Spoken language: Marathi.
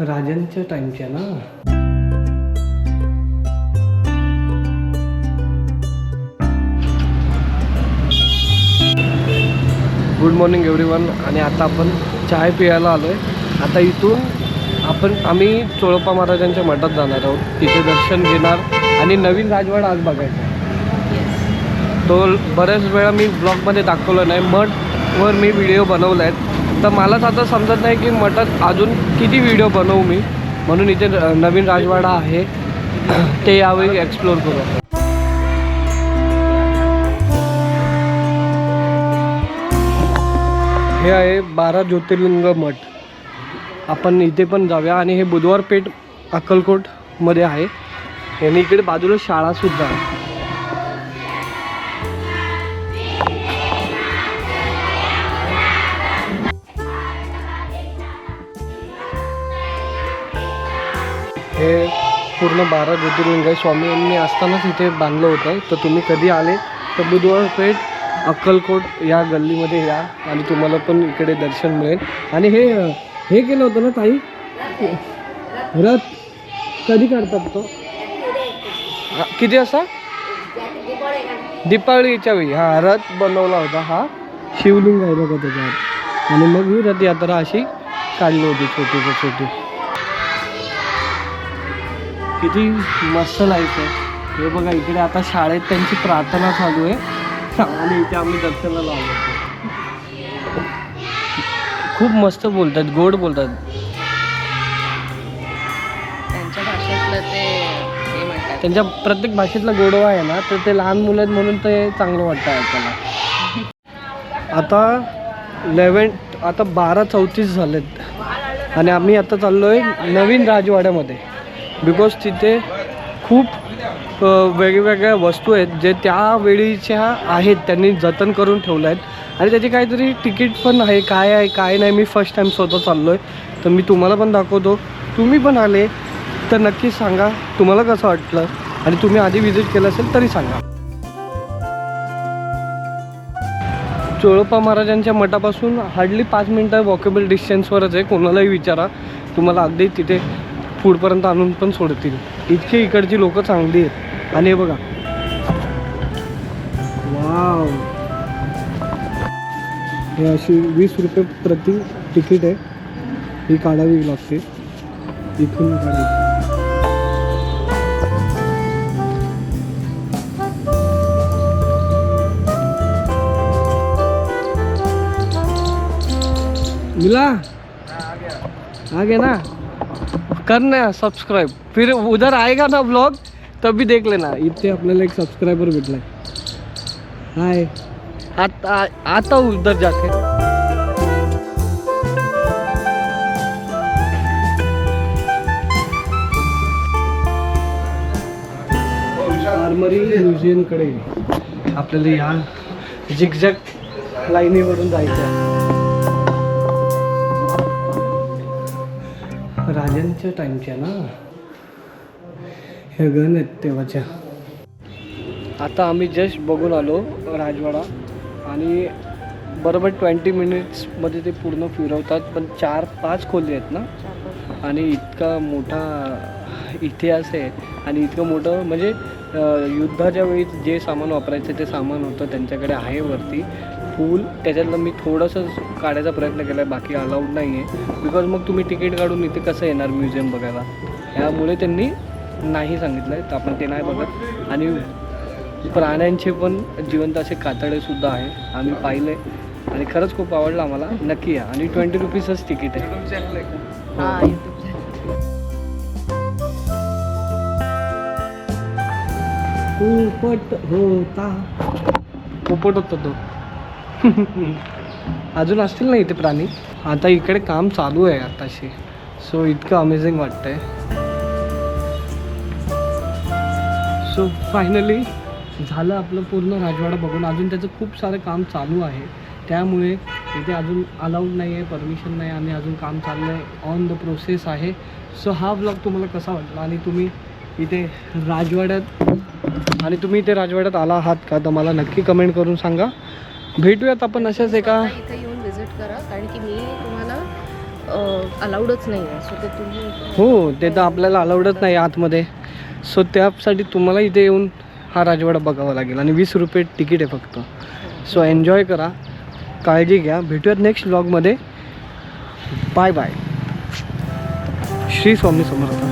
राजांच्या टाइमच्या ना. गुड मॉर्निंग एव्हरीवन आणि आता आपण चाय पियाला आलो आहे आता इथून आपण आम्ही चोळप्पा महाराजांच्या मठात जाणार आहोत. तिथे दर्शन घेणार आणि नवीन राजवाडा आज बघायचा. तो बऱ्याच वेळा मी ब्लॉगमध्ये दाखवलं नाही मठवर मी व्हिडिओ बनवले आहेत तर मलाच आता समजत नाही की मठात अजून किती व्हिडिओ बनवू मी. म्हणून इथे नवीन राजवाडा आहे. ते यावेळी एक्सप्लोर करू हे आहे बारा ज्योतिर्लिंग मठ. आपण इथे पण जाऊया आणि हे बुधवार पेठ अक्कलकोटमध्ये आहे. आणि इकडे बाजूला शाळासुद्धा आहे. हे पूर्ण बारा ज्योतिर्लिंग स्वामींनी स्वामी यांनी असतानाच इथे बांधलं होतं. तर तुम्ही कधी आले तर बुधवार पेठ अक्कलकोट या गल्लीमध्ये या आणि तुम्हाला पण इकडे दर्शन मिळेल. आणि हे हे केलं होतं ना ताई? रथ कधी काढतात तो? किती असा दीपावळीच्या वेळी. हा रथ बनवला होता हा. शिवलिंग आहे बघा त्याच्यात आणि मग ही रथयात्रा अशी काढली होती छोटी छोटी. किती मस्त लाईफ आहे. हे बघा इकडे आता शाळेत त्यांची प्रार्थना चालू आहे. आणि इथे आम्ही दर्शनाला आलो. खूप मस्त बोलतात गोड बोलतात. त्यांच्या भाषेतलं ते म्हणतात. त्यांच्या प्रत्येक भाषेतला गोडवा आहे ना तर ते लहान मुलं आहेत म्हणून ते चांगलं वाटतं ऐकायला. आता लेवन आता बारा चौतीस झालेत. आणि आम्ही आता चाललो आहे नवीन राजवाड्यामध्ये. बिकॉज तिथे खूप वेगवेगळ्या वस्तू आहेत जे त्यावेळीच्या आहेत त्यांनी जतन करून ठेवल्या आहेत. आणि त्याची काहीतरी तिकीट पण आहे काय आहे काय नाही मी फर्स्ट टाईम स्वतः चाललो आहे तर मी तुम्हाला पण दाखवतो. तुम्ही पण आले तर नक्की सांगा तुम्हाला कसं वाटलं? आणि तुम्ही आधी विजिट केलं असेल तरी सांगा. चोळप्पा महाराजांच्या मठापासून हार्डली पाच मिनटं वॉकेबल डिस्टन्सवरच आहे कोणालाही विचारा. तुम्हाला अगदी तिथे पुढपर्यंत आणून पण सोडतील. इतके इकडची लोक चांगली आहेत. आणि हे बघा. वाव. हे अशी वीस रुपये प्रति तिकीट आहे. ही काढावी लागते. इथून काढावी. मिला आ गया ना? करना सब्सक्राइब फिर उधर आएगा ना ब्लॉग तभी देख लेना। इथे आपल्याला एक सबस्क्रायबर भेटलाय हाय आता आता उधर जाके। आर्मरी म्युझियमकडे आपल्याला या झिकझॅक लाईनीवरून जायचं आहे. राजांच्या टाईमच्या ना? हे गण आहेत तेव्हाच्या. आता आम्ही जस्ट बघून आलो राजवाडा आणि बरोबर ट्वेंटी मिनिट्समध्ये ते पूर्ण फिरवतात पण चार पाच खोली आहेत ना? आणि इतका मोठा इतिहास आहे आणि इतकं मोठं म्हणजे युद्धाच्या वेळी जे सामान वापरायचं ते सामान होतं त्यांच्याकडे आहे वरती. फुल त्याच्यातलं मी थोडंसं काढायचा प्रयत्न केला आहे बाकी अलाउड नाही आहे बिकॉज मग तुम्ही तिकीट काढून इथे कसं येणार म्युझियम बघायला? ह्यामुळे त्यांनी नाही सांगितलं आहे तर आपण ते नाही बघत. आणि प्राण्यांचे पण जिवंत असे कातडेसुद्धा आहे. आम्ही पाहिले आणि खरंच खूप आवडलं आम्हाला. नक्की या. आणि ट्वेंटी रुपीजच तिकीट आहे. पोपट होता. पोपट होता तो अजून असतील ना इथे प्राणी? आता इकडे काम चालू आहे आताशी. सो इतकं अमेझिंग वाटतंय. सो फायनली झालं आपलं पूर्ण राजवाडा बघून. अजून त्याचं खूप सारं काम चालू आहे. त्यामुळे इथे अजून अलाउड नाही आहे परमिशन नाही आणि अजून काम चाललं आहे ऑन द प्रोसेस आहे. सो हा ब्लॉग तुम्हाला कसा वाटला? आणि तुम्ही इथे राजवाड्यात आणि तुम्ही इथे राजवाड्यात आला आहात का? तर मला नक्की कमेंट करून सांगा. भेटूयात आपण अशाच एका इथे येऊन व्हिजिट करा कारण की मी तुम्हाला अलाउडच नाही आहे सो ते तुम्ही हो ते तर आपल्याला अलाउडच नाही आतमध्ये. सो त्यासाठी तुम्हाला इथे येऊन हा राजवाडा बघावा लागेल. आणि वीस रुपये तिकीट आहे फक्त. सो एन्जॉय करा. काळजी घ्या. भेटूयात नेक्स्ट व्लॉगमध्ये बाय बाय श्री स्वामी समर्थ.